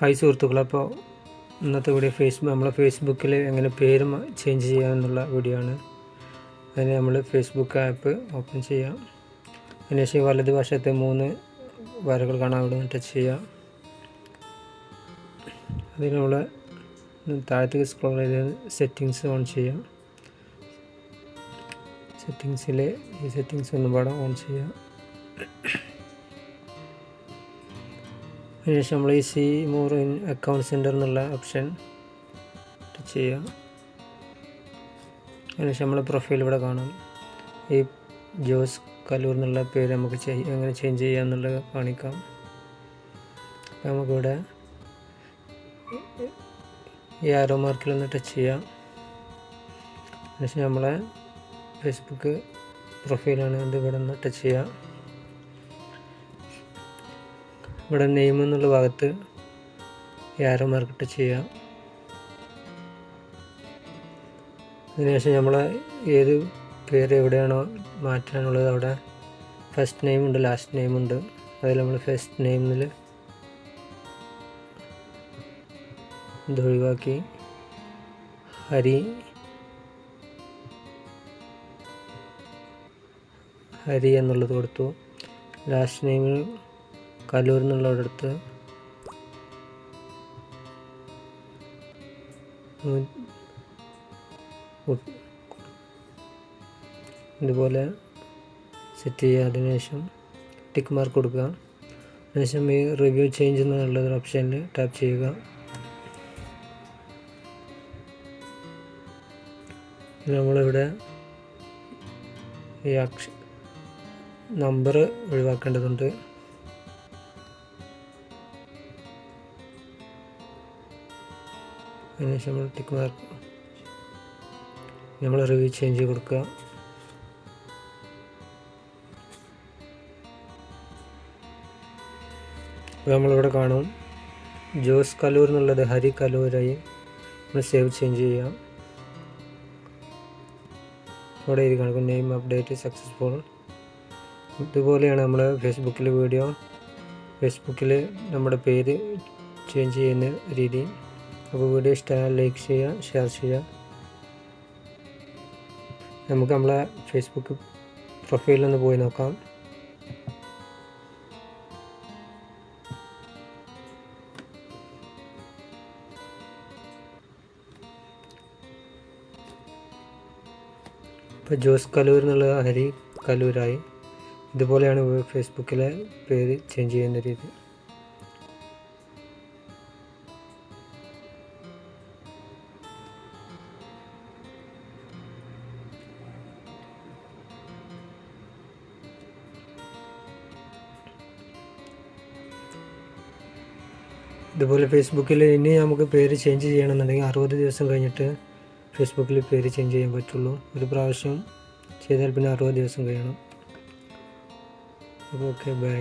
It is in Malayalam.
ഹായ് സുഹൃത്തുക്കളെ അപ്പോൾ ഇന്നത്തെ വീഡിയോ ഫേസ്ബുക്ക് നമ്മളെ ഫേസ്ബുക്കിൽ എങ്ങനെ പേര് ചേഞ്ച് ചെയ്യാമെന്നുള്ള വീഡിയോ ആണ്. അതിന് നമ്മൾ ഫേസ്ബുക്ക് ആപ്പ് ഓപ്പൺ ചെയ്യാം. അതിനുശേഷം വലത് വശത്തെ മൂന്ന് വരകൾ കാണാൻ അവിടെ നിന്ന് ടച്ച് ചെയ്യാം. അതിൽ നമ്മൾ താഴത്തേക്ക് സ്ക്രോൾ ചെയ്ത് സെറ്റിങ്സ് ഓൺ ചെയ്യാം. സെറ്റിങ്സിൽ ഈ സെറ്റിങ്സ് ഒന്നും പാടെ ഓൺ ചെയ്യാം. അതിനുശേഷം നമ്മൾ ഈ see more in account centre എന്നുള്ള ഓപ്ഷൻ ടച്ച് ചെയ്യുക. അതിനുശേഷം നമ്മൾ പ്രൊഫൈൽ ഇവിടെ കാണാം. ഈ ജോസ് കലൂർ എന്നുള്ള പേര് നമുക്ക് എങ്ങനെ ചേഞ്ച് ചെയ്യുക എന്നുള്ളത് കാണിക്കാം. അപ്പോൾ നമുക്കിവിടെ ഈ ആരോ മാർക്കിൽ ഒന്ന് ടച്ച് ചെയ്യാം. അതിനുശേഷം നമ്മളെ ഫേസ്ബുക്ക് പ്രൊഫൈലാണ് അത് ഇവിടെ നിന്ന് ടച്ച് ചെയ്യാം. ഇവിടെ നെയിം എന്നുള്ള ഭാഗത്ത് ആരോ മാർക്കിട്ട് ചെയ്യാം. അതിനുശേഷം നമ്മൾ ഏത് പേര് എവിടെയാണോ മാറ്റാനുള്ളത് അവിടെ ഫസ്റ്റ് നെയിം ഉണ്ട് ലാസ്റ്റ് നെയിം ഉണ്ട്. അതിൽ നമ്മൾ ഫസ്റ്റ് നെയിമിൽ ഇത് ഒഴിവാക്കി. ഹരി. ഹരി എന്നുള്ളത് കൊടുത്തു. ലാസ്റ്റ് നെയിമിൽ കല്ലൂർ എന്നുള്ളടത്ത് ഇതുപോലെ സെറ്റ് ചെയ്യുക. അതിനുശേഷം ടിക്ക് മാർക്ക് കൊടുക്കുക. അതിനുശേഷം ഈ റിവ്യൂ ചേഞ്ച് എന്നുള്ള ഓപ്ഷനിൽ ടാപ്പ് ചെയ്യുക. നമ്മളിവിടെ ഈ അക്ഷ നമ്പർ ഒഴിവാക്കേണ്ടതുണ്ട്. അതിനുശേഷം നമ്മൾ ടിക്ക് മാർക്ക് നമ്മൾ റിവ്യൂ ചേഞ്ച് ചെയ്ത് കൊടുക്കുക. അപ്പോൾ നമ്മളിവിടെ കാണും. ജോസ് കലൂർ എന്നുള്ളത് ഹരി കലൂരായി നമ്മൾ സേവ് ചേഞ്ച് ചെയ്യാം ഇവിടെ ഇത് കാണിക്കും നെയിം അപ്ഡേറ്റ് സക്സസ്ഫുൾ ഇതുപോലെയാണ് നമ്മൾ ഫേസ്ബുക്കിൽ വീഡിയോ ഫേസ്ബുക്കിൽ നമ്മുടെ പേര് ചേഞ്ച് ചെയ്യുന്ന രീതി. അപ്പോൾ വീഡിയോ ഇഷ്ടമായാൽ ലൈക്ക് ചെയ്യുക ഷെയർ ചെയ്യുക. നമുക്ക് നമ്മളെ ഫേസ്ബുക്ക് പ്രൊഫൈലൊന്ന് പോയി നോക്കാം. ഇപ്പോൾ ജോസ് കലൂർ എന്നുള്ള ഹരി കലൂരായി. ഇതുപോലെയാണ് ഫേസ്ബുക്കിലെ പേര് ചേഞ്ച് ചെയ്യുന്ന രീതി. ഇതുപോലെ ഫേസ്ബുക്കിൽ ഇനി നമുക്ക് പേര് ചേഞ്ച് ചെയ്യണമെന്നുണ്ടെങ്കിൽ അറുപത് ദിവസം കഴിഞ്ഞിട്ട് ഫേസ്ബുക്കിൽ പേര് ചേഞ്ച് ചെയ്യാൻ പറ്റുള്ളൂ. ഒരു പ്രാവശ്യം ചെയ്താൽ പിന്നെ അറുപത് ദിവസം കഴിയണം. Okay bye